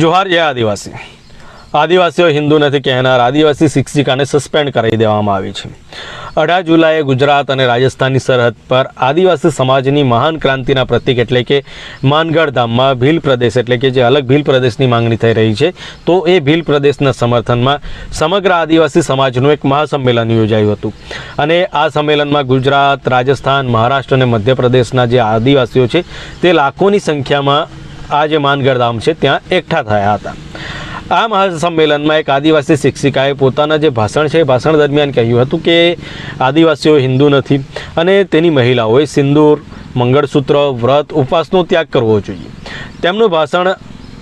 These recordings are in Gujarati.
જોહાર, જય આદિવાસી. આદિવાસીઓ હિન્દુ નથી કહેનાર, આદિવાસી શિક્ષિકાને સસ્પેન્ડ કરાવી દેવામાં આવી છે. અઢાર જુલાઈએ ગુજરાત અને રાજસ્થાનની સરહદ પર આદિવાસી સમાજની મહાન ક્રાંતિના પ્રતિક એટલે કે માનગઢ ધામમાં ભીલ પ્રદેશ એટલે કે જે અલગ ભીલ પ્રદેશની માંગણી થઈ રહી છે, તો એ ભીલ પ્રદેશના સમર્થનમાં સમગ્ર આદિવાસી સમાજનું એક મહાસંમેલન યોજાયું હતું. અને આ સંમેલનમાં ગુજરાત, રાજસ્થાન, મહારાષ્ટ્ર અને મધ્યપ્રદેશના જે આદિવાસીઓ છે, તે લાખોની સંખ્યામાં આ જે માનગઢ ધામ છે, ત્યાં એકઠા થયા હતા. આ મહાસંમેલનમાં એક આદિવાસી શિક્ષિકાએ પોતાના જે ભાષણ છે ભાષણ દરમિયાન કહ્યું હતું કે આદિવાસીઓ હિન્દુ નથી અને તેની મહિલાઓએ સિંદૂર, મંગળસૂત્ર, વ્રત, ઉપવાસનો ત્યાગ કરવો જોઈએ. તેમનું ભાષણ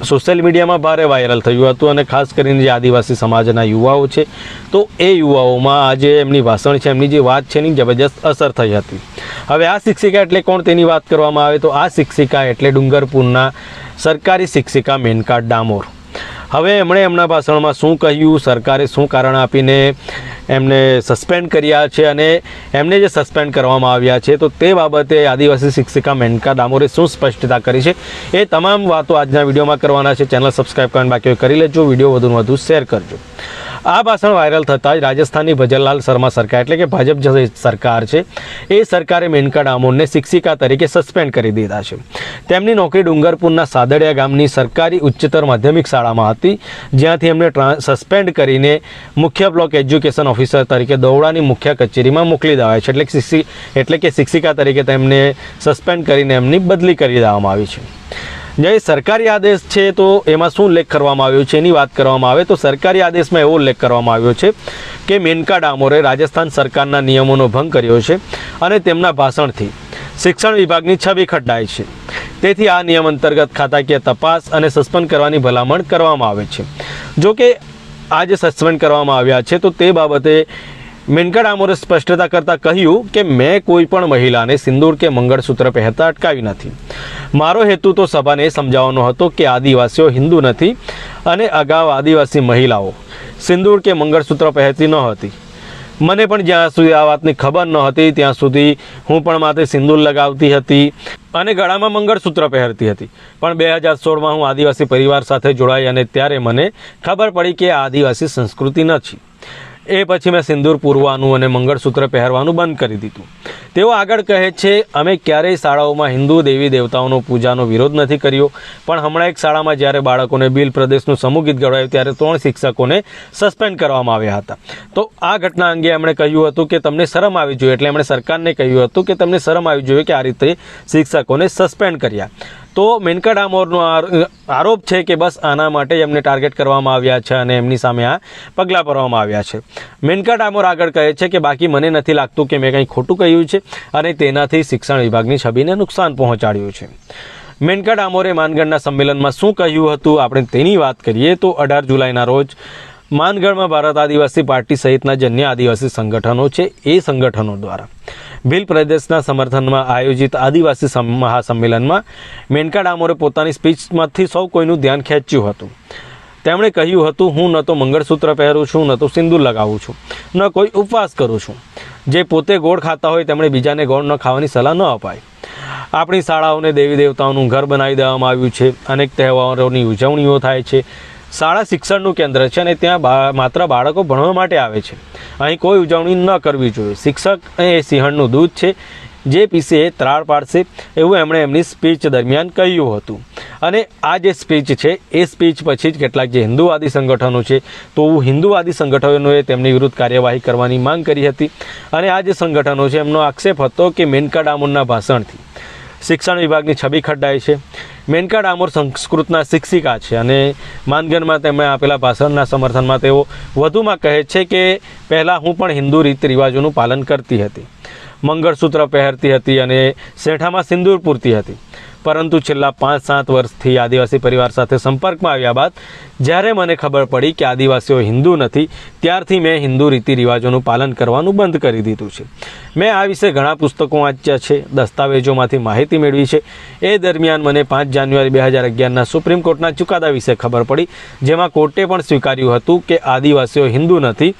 સોશિયલ મીડિયામાં ભારે વાયરલ થયું હતું અને ખાસ કરીને જે આદિવાસી સમાજના યુવાઓ છે, તો એ યુવાઓમાં આજે એમની ભાષણ છે, એમની જે વાત છે, એની જબરજસ્ત અસર થઈ હતી. હવે આ શિક્ષિકા એટલે કોણ તેની વાત કરવામાં આવે તો આ શિક્ષિકા એટલે ડુંગરપુરના સરકારી શિક્ષિકા મેનકા ડામોર. હવે એમણે એમના ભાષણમાં શું કહ્યું, સરકારે શું કારણ આપીને એમને સસ્પેન્ડ કર્યા છે અને એમને જે સસ્પેન્ડ કરવામાં આવ્યા છે તો તે બાબતે આદિવાસી શિક્ષિકા મેનકા ડામોરે શું સ્પષ્ટતા કરી છે એ તમામ વાતો આજના વિડીયોમાં કરવાના છે. ચેનલ સબસ્ક્રાઈબ કરવાની બાકી કરી લેજો. વીડિયો વધુને વધુ શેર કરજો. આ ભાષણ વાયરલ થતાં જ રાજસ્થાનની ભજનલાલ શર્મા સરકાર એટલે કે ભાજપ જે સરકાર છે, એ સરકારે મેનકા ડામોરને શિક્ષિકા તરીકે સસ્પેન્ડ કરી દીધા છે. તેમની નોકરી ડુંગરપુરના સાદડિયા ગામની સરકારી ઉચ્ચતર માધ્યમિક શાળામાં હતી, જ્યાંથી એમને સસ્પેન્ડ કરીને મુખ્ય બ્લોક એજ્યુકેશન ઓફિસર તરીકે દોવડાની મુખ્ય કચેરીમાં મોકલી દેવાય છે, એટલે શિક્ષિ, એટલે કે શિક્ષિકા તરીકે તેમને સસ્પેન્ડ કરીને એમની બદલી કરી દેવામાં આવી છે. જે સરકારી આદેશ છે તો એમાં શું ઉલ્લેખ કરવામાં આવ્યો છે, એની વાત કરવામાં આવે તો સરકારી આદેશમાં એવો ઉલ્લેખ કરવામાં આવ્યો છે કે મેનકા ડામોરે રાજસ્થાન સરકારના નિયમોનો ભંગ કર્યો છે અને તેમના ભાષણથી શિક્ષણ વિભાગની છબી ખડાય છે. તેથી આ નિયમ અંતર્ગત ખાતાકીય તપાસ અને સસ્પેન્ડ કરવાની ભલામણ કરવામાં આવે છે. જો કે આ જે સસ્પેન્ડ કરવામાં આવ્યા છે તો તે બાબતે મેનકા ડામોરે સ્પષ્ટતા કરતાં કહ્યું કે મેં કોઈ પણ મહિલાને સિંદૂર કે મંગળસૂત્ર પહેરતા અટકાવી નથી. મારો હેતુ તો સભાને સમજાવવાનો હતો કે આદિવાસીઓ હિન્દુ નથી અને અગાઉ આદિવાસી મહિલાઓ સિંદૂર કે મંગળસૂત્ર પહેરતી ન હતી. મને પણ જ્યાં સુધી આ વાતની ખબર ન હતી, ત્યાં સુધી હું પણ માથે સિંદૂર લગાવતી હતી અને ગળામાં મંગળસૂત્ર પહેરતી હતી. પણ બે હજાર સોળમાં હું આદિવાસી પરિવાર સાથે જોડાઈ અને ત્યારે મને ખબર પડી કે આ આદિવાસી સંસ્કૃતિ નથી. એ પછી મેં સિંદૂર પૂરવાનું અને મંગળસૂત્ર પહેરવાનું બંધ કરી દીધું. તેઓ આગળ કહે છે, અમે ક્યારેય શાળાઓમાં હિન્દુ દેવી દેવતાઓનો પૂજાનો વિરોધ નથી કર્યો, પણ હમણાં એક શાળામાં જ્યારે બાળકોને બિલ પ્રદેશનું સમૂહ ગીત ગવાયું ત્યારે ત્રણ શિક્ષકોને સસ્પેન્ડ કરવામાં આવ્યા હતા. તો આ ઘટના અંગે એમણે કહ્યું હતું કે તમને શરમ આવી જોઈએ, એટલે એમણે સરકારને કહ્યું હતું કે તમને શરમ આવી જોઈએ કે આ રીતે શિક્ષકોને સસ્પેન્ડ કર્યા. તો મેનકા ડામોરનો આર- આરોપ છે કે બસ આના માટે એમને ટાર્ગેટ કરવામાં આવ્યા છે અને એમની સામે આ પગલાં ભરવામાં આવ્યા છે. મેનકા ડામોર આગળ કહે છે કે બાકી મને નથી લાગતું કે મેં કંઈ ખોટું કહ્યું છે અને તેનાથી શિક્ષણ વિભાગની છબીને નુકસાન પહોંચાડ્યું છે. મેનકા ડામોરે માનગઢના સંમેલનમાં શું કહ્યું હતું? આપણે તેની વાત કરીએ તો અઢાર જુલાઈના રોજ માનગઢમાં ભારત આદિવાસી પાર્ટી સહિતના જન્ય આદિવાસી સંગઠનો છે એ સંગઠનો દ્વારા. ભીલ પ્રદેશના સમર્થનમાં આયોજિત આદિવાસી સમ- મહાસંમેલનમાં મેનકા ડામોરે પોતાની સ્પીચમાંથી સૌ કોઈનું ધ્યાન ખેંચ્યું હતું. તેમણે કહ્યું હતું, હું ન તો મંગળસૂત્ર પહેરું છું, ન તો સિંદૂર લગાવું છું, ન કોઈ ઉપવાસ કરું છું. જે પોતે ગોળ ખાતા હોય તેમણે બીજાને ગોળ ન ખાવાની સલાહ ન અપાય. આપણી શાળાઓને દેવી દેવતાઓનું ઘર બનાવી દેવામાં આવ્યું છે, અનેક તહેવારોની ઉજવણીઓ થાય છે. શાળા શિક્ષણનું કેન્દ્ર છે અને ત્યાં માત્ર બાળકો ભણવા માટે આવે છે. અહીં કોઈ ઉજવણી ન કરવી જોઈએ. શિક્ષક એ સિંહણનું દૂધ છે, જે પીસે એ ત્રાળ પાડશે, એવું એમણે એમની સ્પીચ દરમિયાન કહ્યું હતું. અને આ જે સ્પીચ છે, એ સ્પીચ પછી જ કેટલાક જે હિન્દુવાદી સંગઠનો છે, તો હિન્દુવાદી સંગઠનોએ તેમની વિરુદ્ધ કાર્યવાહી કરવાની માંગ કરી હતી. અને આ જે સંગઠનો છે, એમનો આક્ષેપ હતો કે મેનકા ડામોરના ભાષણથી. શિક્ષણ વિભાગની છબી ખડડાય છે. મેનકા ડામોર સંસ્કૃતના શિક્ષિકા છે અને માનગઢમાં તેમણે આપેલા ભાષણના સમર્થનમાં તેઓ વધુમાં કહે છે કે પહેલાં હું પણ હિન્દુ રીત રિવાજોનું પાલન કરતી હતી. મંગળસૂત્ર પહેરતી હતી અને શેઠામાં સિંદૂર પૂરતી હતી. પરંતુ છેલ્લા પાંચ સાત વર્ષથી આદિવાસી પરિવાર સાથે સંપર્કમાં આવ્યા બાદ, જ્યારે મને ખબર પડી કે આદિવાસીઓ હિન્દુ નથી, ત્યારથી મેં હિન્દુ રીતિ રિવાજોનું પાલન કરવાનું બંધ કરી દીધું છે. મેં આ વિશે ઘણા પુસ્તકો વાંચ્યા છે, દસ્તાવેજોમાંથી માહિતી મેળવી છે. એ દરમિયાન મને પાંચ જાન્યુઆરી બે હજાર અગિયારના સુપ્રીમ કોર્ટના ચુકાદા વિશે ખબર પડી, જેમાં કોર્ટે પણ સ્વીકાર્યું હતું કે આદિવાસીઓ હિન્દુ નથી.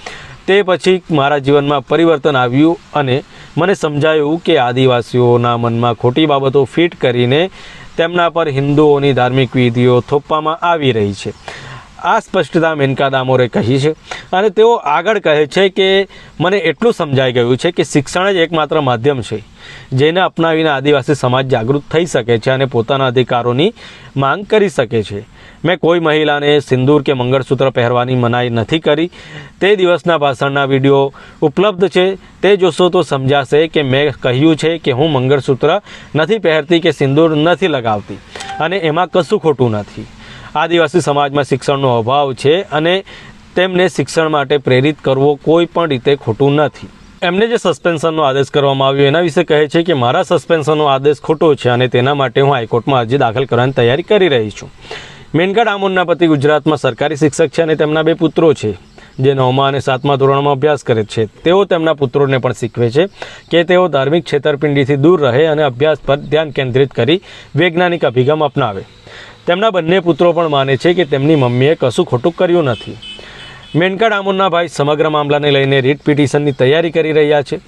તે પછી મારા જીવનમાં પરિવર્તન આવ્યું અને મને સમજાયું કે આદિવાસીઓના મનમાં ખોટી બાબતો ફિટ કરીને તેમના પર હિન્દુઓની ધાર્મિક વિધિઓ થોપવામાં આવી રહી છે. આ સ્પષ્ટતા મેનકા દામોરે કહી છે અને તેઓ આગળ કહે છે કે મને એટલું સમજાઈ ગયું છે કે શિક્ષણ જ એકમાત્ર માધ્યમ છે, જેને અપનાવીને આદિવાસી સમાજ જાગૃત થઈ શકે છે અને પોતાના અધિકારોની માંગ કરી શકે છે. મેં કોઈ મહિલાને સિંદૂર કે મંગળસૂત્ર પહેરવાની મનાઈ નથી કરી. તે દિવસના ભાષણના વીડિયો ઉપલબ્ધ છે. તે જોશો તો સમજાશે કે મેં કહ્યું છે કે હું મંગળસૂત્ર નથી પહેરતી કે સિંદૂર નથી લગાવતી અને એમાં કશું ખોટું નથી. આદિવાસી સમાજમાં શિક્ષણનો અભાવ છે અને તેમને શિક્ષણ માટે પ્રેરિત કરવો કોઈ પણ રીતે ખોટું નથી. એમને જે સસ્પેન્શનનો આદેશ કરવામાં આવ્યો એના વિશે કહે છે કે, મારા સસ્પેન્શનનો આદેશ ખોટો છે અને તેના માટે હું હાઈકોર્ટમાં અરજી દાખલ કરવાની તૈયારી કરી રહી છું. મેનકા ડામોરના પતિ ગુજરાતમાં સરકારી શિક્ષક છે અને તેમના બે પુત્રો છે. જે નવમા અને સાતમા ધોરણમાં અભ્યાસ કરે છે. તેઓ તેમના પુત્રોને પણ શીખવે છે કે તેઓ ધાર્મિક છેતરપિંડીથી દૂર રહે અને અભ્યાસ પર ધ્યાન કેન્દ્રિત કરી વૈજ્ઞાનિક અભિગમ અપનાવે. તેમના બંને પુત્રો પણ માને છે કે તેમની મમ્મીએ કશું ખોટું કર્યું નથી. મેનકા ડામોરના ભાઈ સમગ્ર મામલાને લઈને રીટ પિટિશનની તૈયારી કરી રહ્યા છે.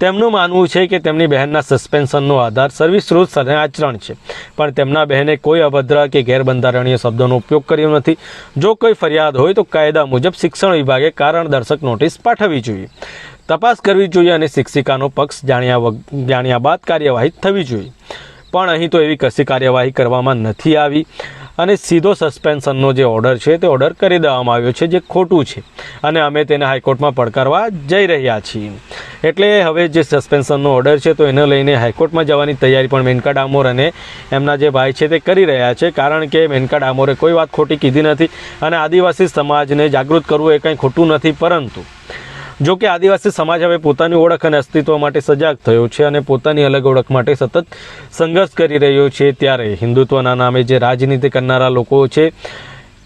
તેમનું માનવું છે કે તેમની બહેનના સસ્પેન્શનનો આધાર સર્વિસ રૂલ્સ અને આચરણ છે. પણ તેમના બહેને કોઈ અભદ્ર કે ગેરબંધારણીય શબ્દોનો ઉપયોગ કર્યો નથી. જો કોઈ ફરિયાદ હોય તો કાયદા મુજબ શિક્ષણ વિભાગે કારણ દર્શક નોટિસ પાઠવવી જોઈએ. તપાસ કરવી જોઈએ અને શિક્ષિકાનો પક્ષ જાણ્યા જાણ્યા બાદ કાર્યવાહી થવી જોઈએ. પણ અહીં તો એવી કશી કાર્યવાહી કરવામાં નથી આવી. અને સીધો સસ્પેન્શનનો જે ઓર્ડર છે તે ઓર્ડર કરી દેવામાં આવ્યો છે, જે ખોટું છે. અને અમે તેને હાઈકોર્ટમાં પડકારવા જઈ રહ્યા છીએ. એટલે હવે જે સસ્પેન્શનનો ઓર્ડર છે તો એને લઈને હાઈકોર્ટમાં જવાની તૈયારી પણ મેનકા ડામોર અને એમના જે ભાઈ છે તે કરી રહ્યા છે, કારણ કે મેનકા ડામોરે કોઈ વાત ખોટી કીધી નથી. અને આદિવાસી સમાજને જાગૃત કરવું એ કંઈ ખોટું નથી, પરંતુ જો કે આદિવાસી સમાજ હવે પોતાની ઓળખ અને અસ્તિત્વ માટે સજાગ થયો છે અને પોતાની અલગ ઓળખ માટે સતત સંઘર્ષ કરી રહ્યો છે ત્યારે હિન્દુત્વના નામે જે રાજનીતિ કરનારા લોકો છે,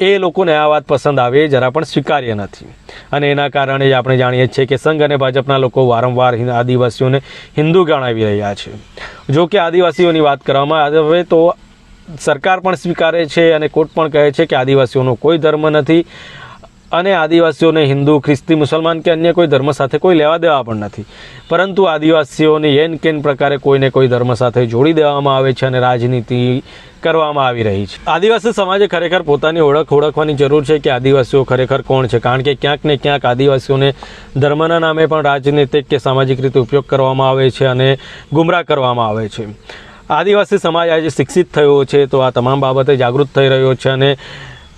એ લોકોને આ વાત પસંદ આવે, જરા પણ સ્વીકાર્ય નથી. અને એના કારણે આપણે જાણીએ છીએ કે સંઘ અને ભાજપના લોકો વારંવાર આદિવાસીઓને હિન્દુ ગણાવી રહ્યા છે. જો કે આદિવાસીઓની વાત કરવામાં આવે તો સરકાર પણ સ્વીકારે છે અને કોર્ટ પણ કહે છે કે આદિવાસીઓનો કોઈ ધર્મ નથી. અને આદિવાસીઓને હિન્દુ, ખ્રિસ્તી, મુસલમાન કે અન્ય કોઈ ધર્મ સાથે કોઈ લેવા દેવા પણ નથી. પરંતુ આદિવાસીઓને એન કેન પ્રકારે કોઈને કોઈ ધર્મ સાથે જોડી દેવામાં આવે છે અને રાજનીતિ કરવામાં આવી રહી છે. આદિવાસી સમાજે ખરેખર પોતાની ઓળખ ઓળખવાની જરૂર છે કે આદિવાસીઓ ખરેખર કોણ છે? કારણ કે ક્યાંક ને ક્યાંક આદિવાસીઓને ધર્મના નામે પણ રાજનૈતિક કે સામાજિક રીતે ઉપયોગ કરવામાં આવે છે અને ગુમરાહ કરવામાં આવે છે. આદિવાસી સમાજ આજે શિક્ષિત થયો છે તો આ તમામ બાબતે જાગૃત થઈ રહ્યો છે અને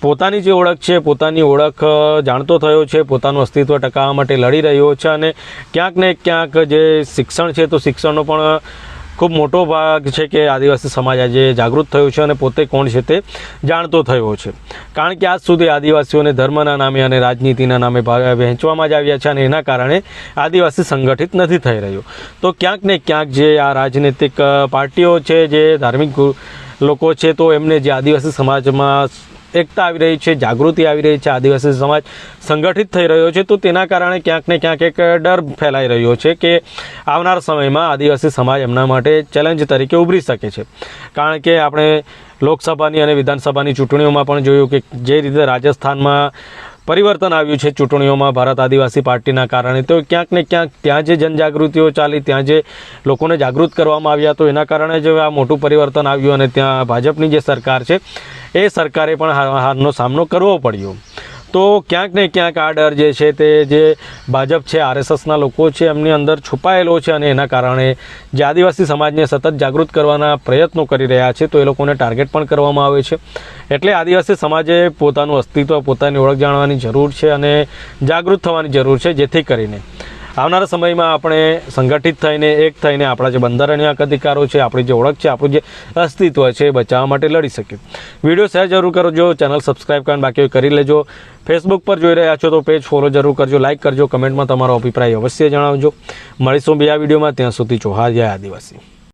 પોતાની જે ઓળખ છે, પોતાની ઓળખ જાણતો થયો છે, પોતાનું અસ્તિત્વ ટકાવવા માટે લડી રહ્યો છે અને ક્યાંક ને ક્યાંક જે શિક્ષણ છે, તો શિક્ષણનો પણ ખૂબ મોટો ભાગ છે કે આદિવાસી સમાજ આજે જાગૃત થયો છે અને પોતે કોણ છે તે જાણતો થયો છે. કારણ કે આજ સુધી આદિવાસીઓને ધર્મના નામે અને રાજનીતિના નામે વહેંચવામાં જ આવ્યા છે અને એના કારણે આદિવાસી સંગઠિત નથી થઈ રહ્યો. તો ક્યાંક ને ક્યાંક જે આ રાજનૈતિક પાર્ટીઓ છે, જે ધાર્મિક લોકો છે, તો એમને જે આદિવાસી સમાજમાં એકતા આવી રહી છે, જાગૃતિ આવી રહી છે, આદિવાસી સમાજ સંગઠિત થઈ રહ્યો છે, તો તેના કારણે ક્યાંક ને ક્યાંક એક ડર ફેલાઈ રહ્યો છે કે આવનાર સમયમાં આદિવાસી સમાજ એમના માટે ચેલેન્જ તરીકે ઉભરી શકે છે. કારણ કે આપણે લોકસભાની અને વિધાનસભાની ચૂંટણીઓમાં પણ જોયું કે જે રીતે રાજસ્થાનમાં પરિવર્તન આવ્યું છે ચૂંટણીઓમાં. ભારત આદિવાસી પાર્ટીના કારણે તો ક્યાંક ને ક્યાંક ત્યાં જે જનજાગૃતિઓ ચાલી, ત્યાં જે લોકોને જાગૃત કરવામાં આવ્યા, તો એના કારણે જ આ મોટું પરિવર્તન આવ્યું અને ત્યાં ભાજપની જે સરકાર છે, એ સરકારે પણ હાર- હારનો સામનો કરવો પડ્યો. તો ક્યાંક ને ક્યાંક આ ડર જે છે તે જે ભાજપ છે, આરએસએસના લોકો છે, એમની અંદર છુપાયેલો છે અને એના કારણે જે આદિવાસી સમાજને સતત જાગૃત કરવાના પ્રયત્નો કરી રહ્યા છે, તો એ લોકોને ટાર્ગેટ પણ કરવામાં આવે છે. એટલે આદિવાસી સમાજે પોતાનું અસ્તિત્વ, પોતાની ઓળખ જાણવાની જરૂર છે અને જાગૃત થવાની જરૂર છે, જેથી કરીને. આવનારા સમયમાં આપણે સંગઠિત થઈને, એક થઈને આપણા જે બંધારણીય હક અધિકારો છે, આપણી જે ઓળખ છે, આપણું જે અસ્તિત્વ છે, એ બચાવવા માટે લડી શકીએ. વીડિયો શેર જરૂર કરજો, ચેનલ સબસ્ક્રાઈબ કરીને બાકી કરી લેજો. ફેસબુક પર જોઈ રહ્યા છો તો પેજ ફોલો જરૂર કરજો લાઇક કરજો કમેન્ટમાં તમારો અભિપ્રાય અવશ્ય જણાવજો. મળીશું બીજા વિડીયોમાં, ત્યાં સુધી જોહાર જય આદિવાસી.